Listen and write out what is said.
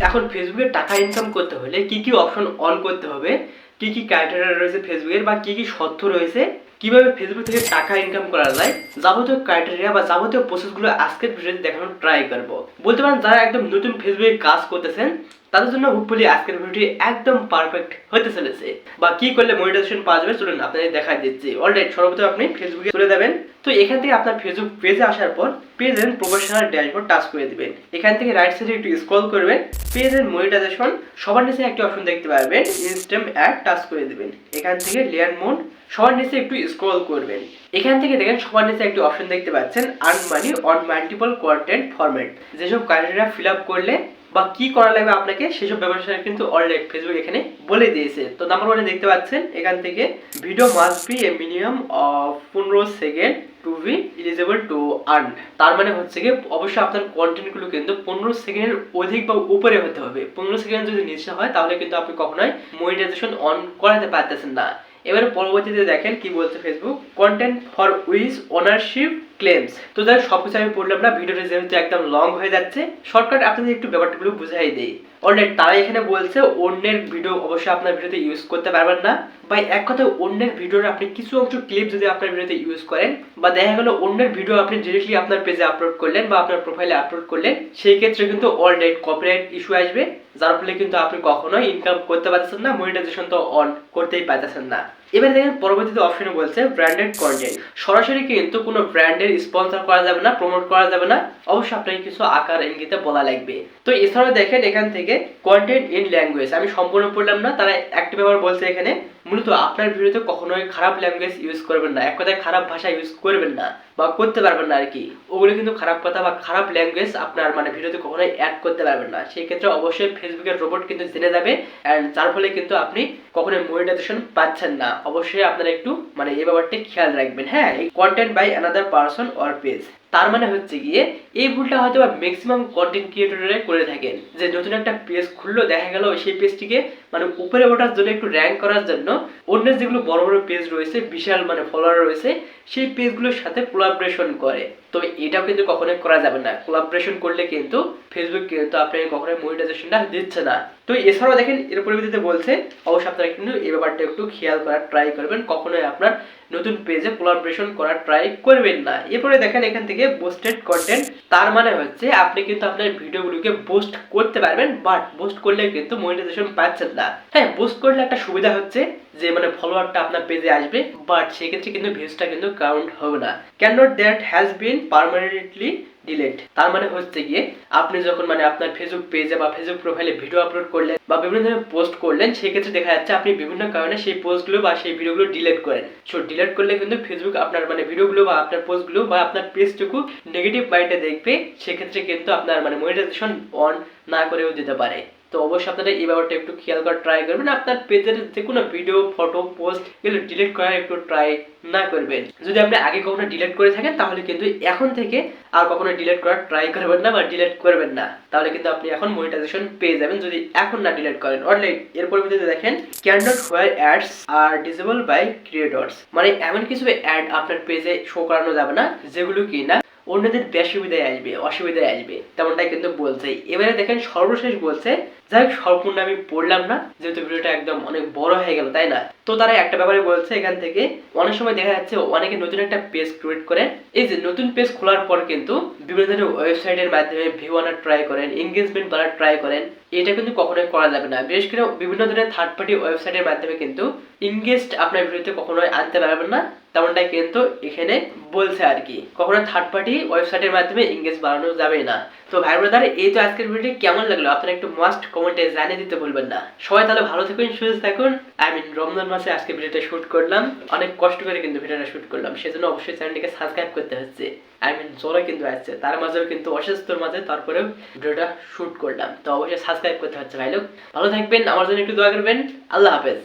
এখন ফেসবুকে টাকা ইনকাম করতে হলে কি কি অপশন অন করতে হবে? কি কি ক্রাইটেরিয়া রয়েছে ফেসবুকের বা কি কি শর্ত রয়েছে? কীভাবে ফেসবুক থেকে টাকা ইনকাম করা যায়? যাবতীয় ক্রাইটেরিয়া বা যাবতীয় প্রসেসগুলো আজকের ভিডিওতে দেখানোর ট্রাই করব। বলতে পারেন যারা একদম নতুন ফেসবুকে কাজ করতেছেন তাদের জন্য হোপফুলি আজকের ভিডিওটি একদম পারফেক্ট হতে চলেছে। বা কি করলে মনিটাইজেশন পাওয়া যাবে চলুন আপনাদের দেখাই দিচ্ছি। অলরাইট সর্বপ্রথম আপনি ফেসবুকে চলে যাবেন। তো এখান থেকে আপনার ফেসবুক পেজে আসার পর page and professional dashboard touch করে দিবেন। এখান থেকে রাইট সাইডে একটু স্ক্রল করবেন। পেজ এন্ড মনিটাইজেশন সবার নিচে একটি অপশন দেখতে পাবেন। ইনস্টেম অ্যাড টাচ করে দিবেন। এখান থেকে লেয়ার মোড সবার নিচে একটু স্ক্রল করবেন। এখান থেকে দেখেন সবার নিচে একটি অপশন দেখতে পাচ্ছেন earn money on multiple content format যেসব ক্রাইটেরিয়া ফিল আপ করলে বা কি করা লাগবে আপনাকে সেসব ব্যবসা কিন্তু অলরেডি ফেসবুক এখানে বলে দিয়েছে। তো নাম্বার ওয়ানে দেখতে পাচ্ছেন, এখান থেকে video must be a minimum of পনেরো second to be eligible to earn তার মানে হচ্ছে কি অবশ্যই আপনার কন্টেন্টগুলো কিন্তু পনেরো সেকেন্ডের অধিক বা উপরে হতে হবে। পনেরো সেকেন্ড যদি নিচে হয়, তাহলে কিন্তু আপনি কখনোই মনিটাইজেশন অন করাতে পারতেছেন না। এবারে পরবর্তীতে দেখেন কি বলছে Facebook content for with ownership claims তো যাই সব কিছু আমি পড়লাম না, ভিডিওটা যেহেতু একদম লং হয়ে যাচ্ছে শর্টকাট আপনাদের একটু ব্যাপারটাগুলো বুঝাই দেই। অলরেডি তারা এখানে বলছে, অন্যের ভিডিও অবশ্যই আপনার ভিডিওতে ইউজ করতে পারবেন না। বা এক কথায় অন্যের ভিডিওর আপনি কিছু অংশ ক্লিপ যদি আপনার ভিডিওতে ইউজ করেন, বা দেখা গেল অন্যের ভিডিও আপনি ডিরেক্টলি আপনার পেজে আপলোড করলেন, বা আপনার প্রোফাইলে আপলোড করলেন, সেই ক্ষেত্রে কিন্তু অলরেডি কপিরাইট ইস্যু আসবে, যার ফলে কিন্তু আপনি কখনোই ইনকাম করতে পারতেছেন না মনিটাইজেশন তো অন করতেই পারতেছেন না। এবার দেখেন, পরবর্তীতে অপশনে বলছে ব্র্যান্ডেড কন্টেন্ট সরাসরি কিন্তু কোনো ব্র্যান্ডের স্পন্সর করা যাবে না প্রমোট করা যাবে না। অবশ্যই আপনাকে কিছু আকার, ইঙ্গিতে বলা লাগবে। তো এছাড়াও দেখেন এখান থেকে কন্টেন্ট ইন ল্যাঙ্গুয়েজ আমি সম্পূর্ণ পড়লাম না, তারা একটি ব্যাপার বলছে এখানে। মূলত আপনার ভিডিওতে কখনোই খারাপ ল্যাঙ্গুয়েজ ইউজ করবেন না। এক কথায় খারাপ ভাষা ইউজ করবেন না বা করতে পারবেন না আর কি। ওগুলো কিন্তু খারাপ কথা বা খারাপ ল্যাঙ্গুয়েজ আপনার মানে ভিডিওতে কখনোই অ্যাড করতে পারবেন না। সেই ক্ষেত্রে অবশ্যই ফেসবুকের রোবট কিন্তু জেনে যাবে অ্যান্ড যার ফলে কিন্তু আপনি কখনোই মনিটাইজেশন পাচ্ছেন না। অবশ্যই আপনারা একটু মানে এই ব্যাপারটা খেয়াল রাখবেন হ্যাঁ? Content by another person or page তার মানে হচ্ছে গিয়ে, এই ভুলটা হয়তো বা ম্যাক্সিমাম কন্টেন্ট ক্রিয়েটররা করে থাকেন। যে নতুন একটা পেজ খুললো, দেখা গেল সেই পেজটিকে মানে উপরে ওঠার জন্য একটু র্যাঙ্ক করার জন্য অন্যের যেগুলো বড় বড় পেজ রয়েছে, বিশাল মানে ফলোয়ার রয়েছে, সেই পেজগুলোর সাথে কোলাবরেশন করে। তো এটাও কিন্তু কখনোই করা যাবে না। কোলাবরেশন করলে কিন্তু ফেসবুক কিন্তু আপনাকে কখনোই মনিটাইজেশনটা দিচ্ছে না। তো এছাড়াও দেখেন, এর পরিবর্তে বলছে, অবশ্যই আপনারা কিন্তু এই ব্যাপারটা একটু খেয়াল করার ট্রাই করবেন। কখনোই আপনার নতুন পেজে কোলাবরেশন করার ট্রাই করবেন না। এরপরে দেখেন এখান থেকে বোস্টেড কন্টেন্ট তার মানে হচ্ছে আপনি কিন্তু আপনার ভিডিওগুলোকে বোস্ট করতে পারবেন বাট বোস্ট করলে কিন্তু মনিটাইজেশন পাচ্ছেন না। হ্যাঁ বোস্ট করলে একটা সুবিধা হচ্ছে যে মানে ফলোয়ারটা আপনার পেজে আসবে বাট সেক্ষেত্রে কিন্তু ভিউজটা কিন্তু কাউন্ট হবে না। Can not that has been permanently delete তার মানে হচ্ছে গিয়ে, আপনি যখন মানে আপনার ফেসবুক পেজে বা ফেসবুক প্রোফাইলে ভিডিও আপলোড করলেন বা বিভিন্ন ধরনের পোস্ট করলেন, সেক্ষেত্রে দেখা যাচ্ছে আপনি বিভিন্ন কারণে সেই পোস্টগুলো বা সেই ভিডিওগুলো ডিলেট করেন। সো ডিলেট করলে কিন্তু ফেসবুক আপনার মানে ভিডিওগুলো বা আপনার পোস্টগুলো বা আপনার পেজটুকু নেগেটিভ মাইন্ডে দেখবে, সেক্ষেত্রে কিন্তু আপনার মানে মনিটাইজেশন অন না করেও দিতে পারে। তো অবশ্যই আপনারা এই ব্যাপারটা একটু খেয়াল করার ট্রাই করবেন। আপনার পেজের যে কোনো ভিডিও ফটো পোস্ট এগুলো ডিলিট করার একটু ট্রাই না করবেন। যদি আপনি আগে কখনো ডিলিট করে থাকেন, তাহলে কিন্তু এখন থেকে আর কখনো ডিলিট করার ট্রাই করবেন না বা ডিলিট করবেন না। তাহলে কিন্তু আপনি এখন মনিটাইজেশন পেয়ে যাবেন যদি এখন না ডিলিট করেন। অনলাইন এর পরিবর্তে দেখেন can not where ads are disable by creators মানে এমন কিছু অ্যাড আপনার পেজে শো করানো যাবে না, যেগুলো কি না অন্যদের বেসুবিধায় আসবে, অসুবিধায় আসবে। তেমনটাই কিন্তু বলছে। এবারে দেখেন সর্বশেষ বলছে যাই হোক সম্পূর্ণ আমি পড়লাম না, যেহেতু ভিডিওটা একদম অনেক বড় হয়ে গেল, তাই না? তো তারা একটা ব্যাপারে বলছে এখান থেকে, অনেক সময় দেখা যাচ্ছে অনেকে নতুন একটা পেজ ক্রিয়েট করে, এই যে নতুন পেজ খোলার পর কিন্তু বিভিন্ন ধরনের ওয়েবসাইটের মাধ্যমে ভিউ আনার ট্রাই করেন এঙ্গেজমেন্ট বাড়ার ট্রাই করেন, এটা কিন্তু কখনোই করা যাবে না। বিশেষ করে বিভিন্ন ধরনের থার্ড পার্টি ওয়েবসাইটের মাধ্যমে কিন্তু ইনগেস্ট আপনার ভিডিওতে কখনোই আনতে পারবেন না তেমনটাই কিন্তু এখানে বলছে আর কি। কখনো থার্ড পার্টি ওয়েবসাইটের মাধ্যমে ইংগেজ বাড়ানো যাবে না। তো ভাই ব্রাদার এই তো আজকের ভিডিও কেমন লাগল? আপনারা একটু মাস্ট কমেন্টে জানিয়ে দিতে ভুলবেন না। সবাই তাহলে ভালো থাকুন, সুস্থ থাকুন। আই মিন রমজান মাসে আজকে ভিডিওটা শুট করলাম। অনেক কষ্ট করে কিন্তু ভিডিওটা শুট করলাম। সেজন্য অবশ্যই চ্যানেলটিকে সাবস্ক্রাইব করতে হচ্ছে। আই মিন জোরে কিন্তু আসছে। তার মাঝেও কিন্তু অসুস্থর মাঝে তারপরেও ভিডিওটা শুট করলাম। তো অবশ্যই সাবস্ক্রাইব করতে হচ্ছে ভাই লোক। ভালো থাকবেন, আমার জন্য একটু দোয়া করবেন। আল্লাহ হাফেজ।